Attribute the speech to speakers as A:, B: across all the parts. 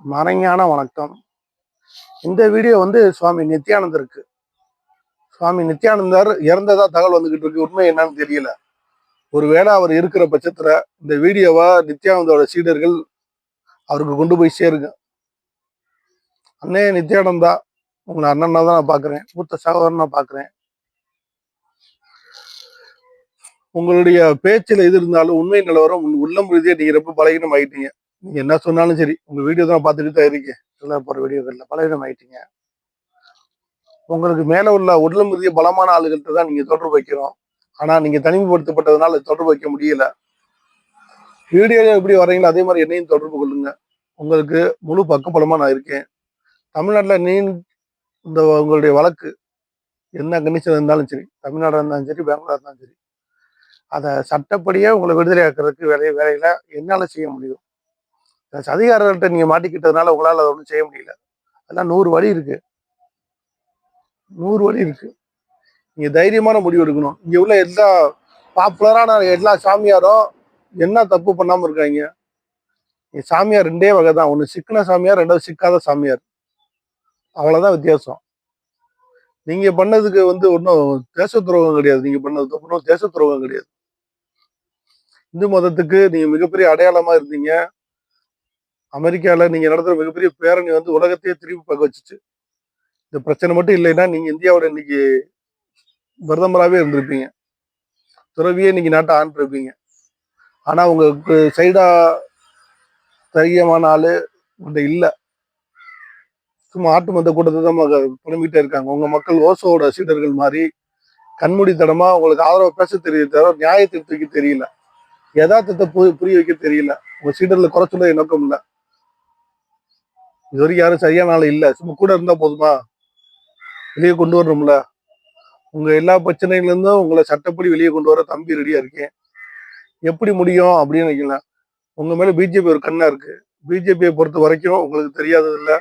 A: மறைஞான வணக்கம். இந்த வீடியோ வந்து சுவாமி நித்யானந்தருக்கு சுவாமி நித்யானந்தர் இறந்ததா தகவல் வந்துகிட்டு இருக்கு. உண்மை என்னன்னு தெரியல. ஒருவேளை அவர் இருக்கிற பட்சத்துல இந்த வீடியோவை நித்யானந்தோட சீடர்கள் அவருக்கு கொண்டு போய் சேருங்க. அண்ணே நித்யானந்தா உங்களை அண்ணனா தான் நான் பார்க்குறேன் மூத்த சகோதரனா பார்க்குறேன் உங்களுடைய பேச்சில் எது இருந்தாலும் உண்மை நிலவரம் உன் உள்ளம் ரீதியாக நீங்க ரொம்ப பலகீனம் ஆயிட்டீங்க நீங்கள் என்ன சொன்னாலும் சரி உங்கள் வீடியோ தான் பார்த்துட்டு தான் இருக்கேன். சொல்ல போகிற வீடியோக்களில் பலவீனம் ஆயிட்டீங்க உங்களுக்கு மேலே உள்ள உடல் ரீதியாக பலமான ஆளுகள்கிட்ட தான் நீங்கள் தொடர்பு வைக்கிறோம். ஆனால் நீங்கள் தனிமைப்படுத்தப்பட்டதுனால தொடர்பு வைக்க முடியல. வீடியோ எப்படி வரீங்களோ அதே மாதிரி என்னையும் தொடர்பு கொள்ளுங்க. உங்களுக்கு முழு பக்கபலமாக நான் இருக்கேன். தமிழ்நாட்டில் நீ இந்த உங்களுடைய வழக்கு என்ன கண்டிஷன் இருந்தாலும் சரி தமிழ்நாடாக இருந்தாலும் சரி பெங்களூராக இருந்தாலும் சரி அதை சட்டப்படியே உங்களை விடுதலை ஆக்கிறதுக்கு வேலையை வேலையில் என்னால் செய்ய முடியும். அதிகாரிகள்கிட்ட நீங்க மாட்டிக்கிட்டதுனால உங்களால் அதை ஒன்றும் செய்ய முடியல. அதெல்லாம் நூறு வழி இருக்கு. நூறு வழி இருக்கு. நீங்க தைரியமான முடிவு எடுக்கணும். இங்க உள்ள எல்லா பாப்புலரான எல்லா சாமியாரும் என்ன தப்பு பண்ணாம இருக்காங்க? இங்க சாமியார் ரெண்டே வகை தான். ஒன்று சிக்கன சாமியார் ரெண்டாவது சிக்காத சாமியார். அவ்வளோதான் வித்தியாசம். நீங்கள் பண்ணதுக்கு வந்து ஒன்றும் தேச துரோகம் கிடையாது. நீங்கள் பண்ணதுக்கு ஒன்றும் தேச துரோகம் கிடையாது. இந்து மதத்துக்கு நீங்கள் மிகப்பெரிய அடையாளமாக இருந்தீங்க. அமெரிக்காவில் நீங்கள் நடத்துகிற மிகப்பெரிய பேரணி வந்து உலகத்தையே திருப்பி பார்க்க வச்சுச்சு. இந்த பிரச்சனை மட்டும் இல்லைன்னா நீங்கள் இந்தியாவோட இன்னைக்கு பிரதமராகவே இருந்திருப்பீங்க. துறவியே இன்னைக்கு நாட்டை ஆண்டிருப்பீங்க ஆனால் உங்களுக்கு சைடாக தைரியமான ஆள் உங்கள்கிட்ட இல்லை. சும்மா ஆட்டு மந்த கூட்டத்தை தான் புலம்பிகிட்டே இருக்காங்க. உங்கள் மக்கள் ஓசோவோட சீடர்கள் மாதிரி கண்மூடித்தனமாக உங்களுக்கு ஆதரவு பேச தெரிய தவிர நியாயத்தை தூக்கி தெரியல. யதார்த்தத்தை புரிய வைக்க தெரியல. உங்கள் சீடரில் குறை சொல்ல நோக்கம் இல்லை. இது வரைக்கும் யாரும் சரியான ஆள் இல்லை. சும்மா கூட இருந்தா போதுமா? வெளியே கொண்டு வரணும்ல. உங்க எல்லா பிரச்சனையில இருந்தும் உங்களை சட்டப்படி வெளியே கொண்டு வர தம்பி ரெடியா இருக்கேன். எப்படி முடியும் அப்படின்னு வைக்கலாம் உங்க மேல பிஜேபி ஒரு கண்ணா இருக்கு. பிஜேபியை பொறுத்த வரைக்கும் உங்களுக்கு தெரியாதது இல்லை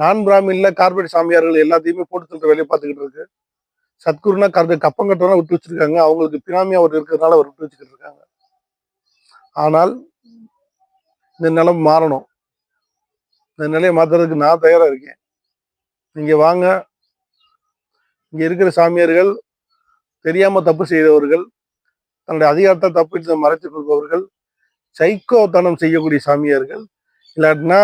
A: நான் பிராமின்ல கார்பரேட் சாமியார்கள் எல்லாத்தையுமே போட்டு தள்ளுற வேலையை பார்த்துக்கிட்டு இருக்கு. சத்குருனா கருத்து கப்பம் கட்டவனா விட்டு வச்சிருக்காங்க. அவங்களுக்கு பினாமியா அவர் இருக்கிறதுனால அவர் விட்டு வச்சுக்கிட்டு இருக்காங்க. ஆனால் இந்த நிலம் மாறணும். இந்த நிலையை மாற்றுறதுக்கு நான் தயாராக இருக்கேன். நீங்கள் வாங்க. இங்கே இருக்கிற சாமியார்கள் தெரியாமல் தப்பு செய்தவர்கள் தன்னுடைய அதிகாரத்தை தப்பிட்டு மறைத்து கொள்பவர்கள் சைக்கோத்தனம் செய்யக்கூடிய சாமியார்கள் இல்லாட்டினா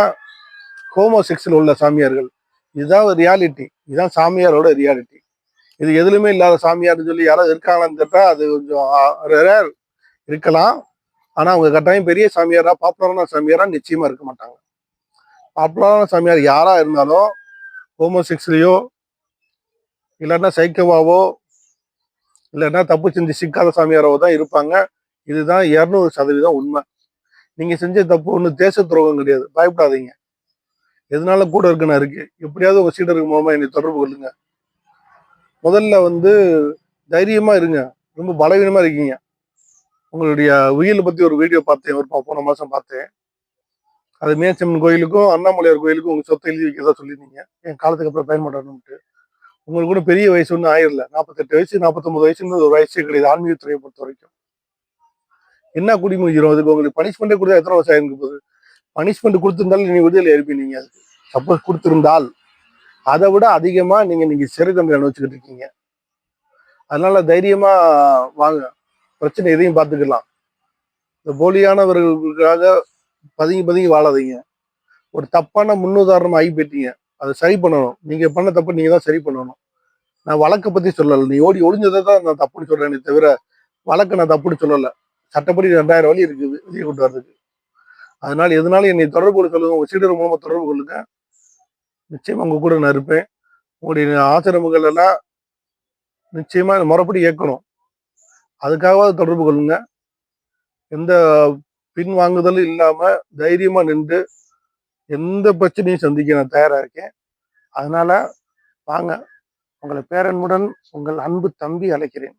A: ஹோமோசெக்ஸில் உள்ள சாமியார்கள். இதுதான் ரியாலிட்டி இதுதான் சாமியாரோட ரியாலிட்டி இது எதுலுமே இல்லாத சாமியார்னு சொல்லி யாராவது இருக்காங்களான்னு கேட்டால் அது கொஞ்சம் rare. இருக்கலாம். ஆனால் அவங்க கட்டாயம் பெரிய சாமியாரா பாப்புலரான சாமியாரா நிச்சயமா இருக்க மாட்டாங்க. பாப்புலரான சாமியார் யாராக இருந்தாலும் ஹோமோசெக்ஸ்லேயோ இல்லைன்னா சைக்கோவாவோ இல்லைன்னா தப்பு செஞ்சு சிக்காத சாமியாராவோ தான் இருப்பாங்க. இதுதான் இரநூறு சதவீதம் உண்மை. நீங்கள் செஞ்ச தப்பு ஒண்ணு தேச துரோகம் கிடையாது. பயப்படாதீங்க. எதனால கூட இருக்கு இருக்கு. எப்படியாவது உங்கள் சீடருக்கு மூலமாக என்னை தொடர்பு கொள்ளுங்க. முதல்ல வந்து தைரியமாக இருங்க. ரொம்ப பலவீனமாக இருக்கீங்க. உங்களுடைய உயிரை பற்றி ஒரு வீடியோ பார்த்தேன். ஒரு போன மாதம் பார்த்தேன். அது மேச்சம்மன் கோயிலுக்கும் அண்ணாமலையார் கோயிலுக்கும் உங்க சொத்தை எழுதி வைக்கிறதா சொல்லியிருந்தீங்க. என் காலத்துக்கு அப்புறம் பயன்படணும்ட்டு உங்களுக்கு கூட பெரிய வயசு ஒன்றும் ஆயிரல. நாற்பத்தெட்டு வயசு நாற்பத்தொம்பது வயசுன்னு ஒரு வயசே கிடையாது. ஆன்மீகத்துறையை பொறுத்த வரைக்கும். என்ன குடி முடிஞ்சிடும் அதுக்கு உங்களுக்கு பனிஷ்மெண்ட்டே கொடுத்தா எத்தனை வருஷம் ஆயிருக்கு போகுது பனிஷ்மெண்ட் கொடுத்துருந்தாலும் நீங்கள் விடுதலை இருப்பீங்க அதுக்கு சப்போஸ் கொடுத்துருந்தால் அதை விட அதிகமாக நீங்கள் நீங்கள் சிறை தண்டனை அனுபவிச்சுக்கிட்டு இருக்கீங்க? அதனால தைரியமாக வாங்க. பிரச்சனை எதையும் பார்த்துக்கலாம். இந்த போலியானவர்களுக்காக பதுங்கி பதுங்கி வாழாதீங்க. ஒரு தப்பான முன்னுதாரணம் ஆகி போயிட்டீங்க. அதை சரி பண்ணணும். நீங்க பண்ண தப்பு நீங்க தான் சரி பண்ணணும். நான் வழக்கை பத்தி சொல்லலை. நீ ஓடி ஒளிஞ்சதை தான் நான் தப்புன்னு சொல்றேனே தவிர வழக்கை நான் தப்புன்னு சொல்லலை. சட்டப்படி ரெண்டாயிரம் வழி இருக்குது வெளியே கொண்டு வர்றதுக்கு. அதனால எதனால என்னை தொடர்பு கொள்ள சொல்லுங்க. உங்க சீடர் மூலமா தொடர்பு கொள்ளுங்க. நிச்சயமா உங்க கூட நான் இருப்பேன். உங்களுடைய ஆசிரமங்கள் எல்லாம் நிச்சயமா முறைப்படி இயக்கணும். அதுக்காகவாது தொடர்பு கொள்ளுங்க. எந்த பின்வாங்குதலும் இல்லாம தைரியமா நின்று எந்த பிரச்சனையும் சந்திக்க நான் தயாரா இருக்கேன். அதனால வாங்க உங்களை பேரன்புடன் உங்கள் அன்பு தம்பி அழைக்கிறேன்.